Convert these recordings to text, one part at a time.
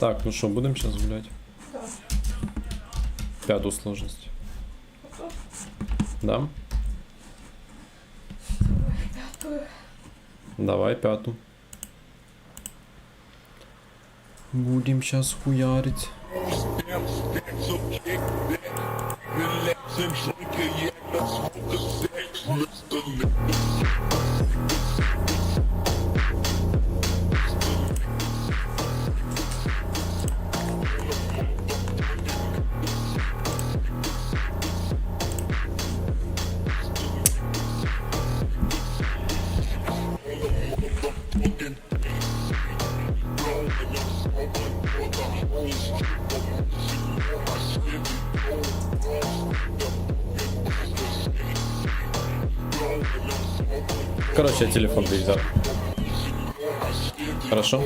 Так, ну що, будемо зараз гуляти? Так. П'яту сложність. Готов? Да? Пятую. Давай п'яту. Будем сейчас хуярить. Короче, я телефон взял. Хорошо?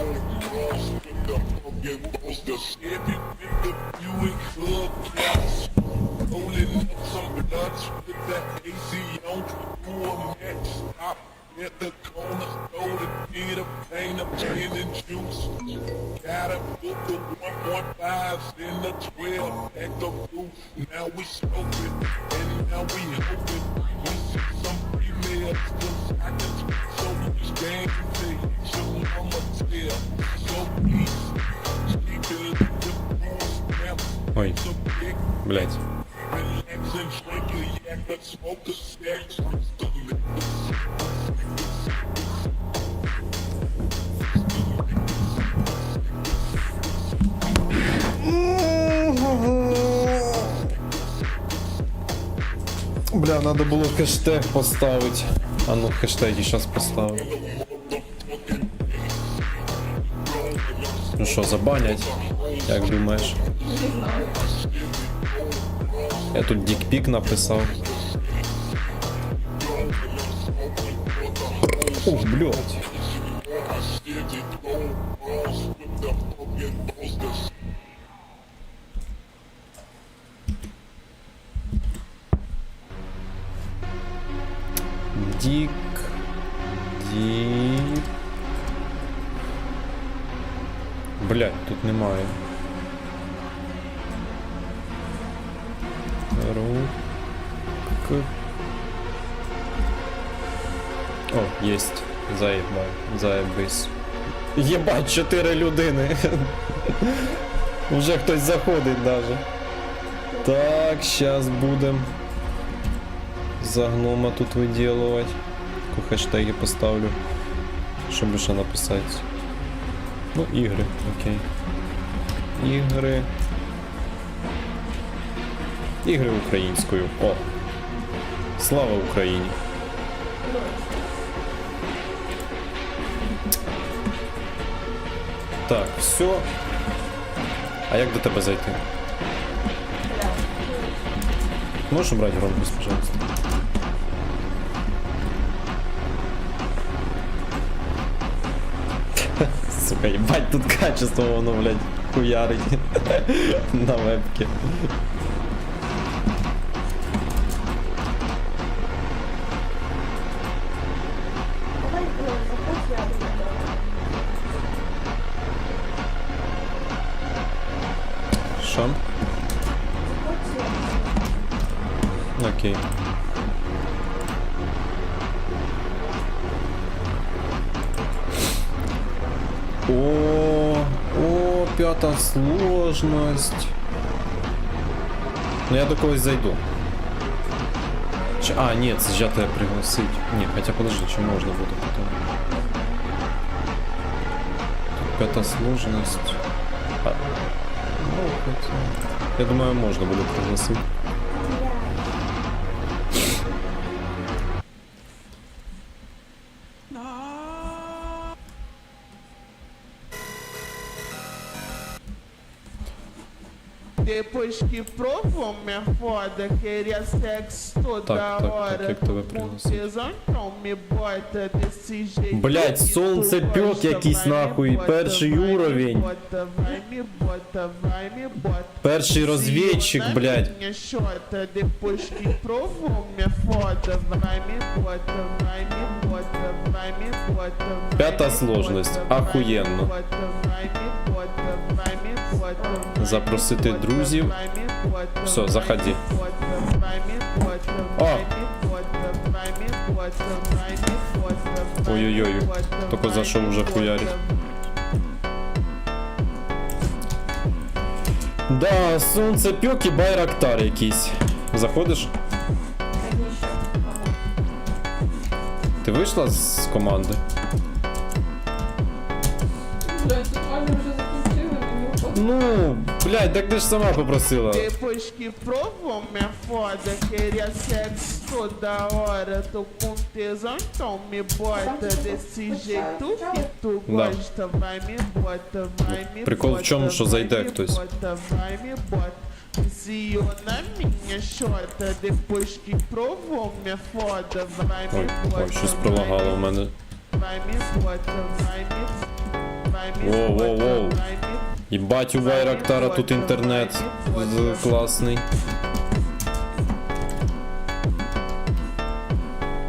The stack. Бля, надо було хештег поставить. А ну хештеги сейчас поставлю. Ну що, забанять? Як думаєш? Не знаю. Я тут дікпік написав. Ух, блядь. Дік. Дік. Блядь, тут немає. Рук. О, єсть. Заєбай. Заєбись. Єбать, чотири людини. Уже хтось заходить даже. Так, сейчас будем за гнома тут виділувати. Хештеги поставлю. Щоб ще написати. Ну, ігри, окей. Ігри. Ігри українською. О! Слава Україні! Так, все. А як до тебе зайти? Можешь убрать громкость, пожалуйста? Сука, ебать, тут качество воно, блядь, хуярить на вебке. Я. Окей. О, о, п'ята сложность. Ну я до когось зайду. Чи- А, нет, сжатая пригласить. Не, хотя подожди, что можно будет потом. Пятая сложность. Я думаю, можно будет пригласить. Depois que provou minha foda, queria sexo toda Так, так, так, hora. як тебе Com пригласити? tesão, então me bota desse jeito. Блядь, que tu сонцепьок gosta. якийсь Vai, me нахуй, bota, перший vai, me уровень. bota, Vai me bota, vai me bota. Перший розвідчик, eu na блядь. Minha xota, depois que provou minha foda, vai me bota, vai me bota, vai me bota. vai Пятая me сложность. bota, vai me Охуенно. bota, vai me Запросити друзів. Все, заходи. О! Ой-ой-ой, тільки зайшов уже хуярить. Да, сонцепьок і байрактар якийсь. Заходиш? Ти вийшла з команди? Блядь, тут. Ну, блядь, так ти ж сама попросила. Depois que provou minha foda, queria sexo toda hora. Tô com tesão, então me bota desse jeito que tu Да. gosta. Vai me bota, vai me Прикол в bota. чому, що vai зайде me хтось. Bota, vai me bota. Viciou na minha xota, depois que provou minha foda, vai me Ой, bota. ой, щось vai пролагало в me мене. Vai me bota, vai me vai me Воу, воу, bota, воу. vai me Їбать у Байрактара тут інтернет з- класний.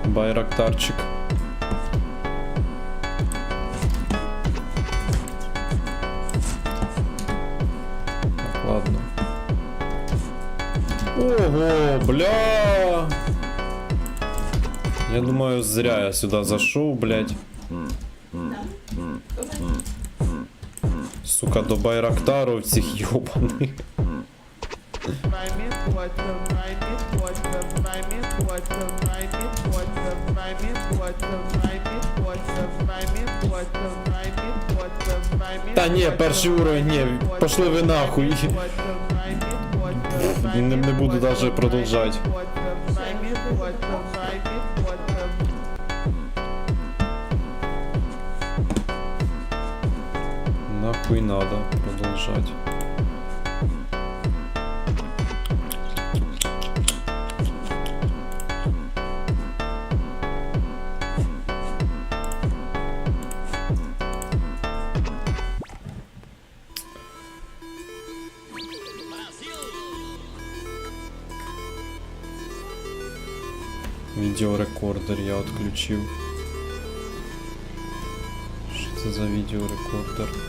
Байрактарчик. Ладно. Ого, бля! Я думаю, зря я сюда зашел, блядь. сука, до Байрактару цих йобаних. Та ні, перший уровень, ні, пошли ви нахуй. Не, не буду даже продовжать. нахуй надо продолжать. видеорекордер я отключил. Что это за видеорекордер?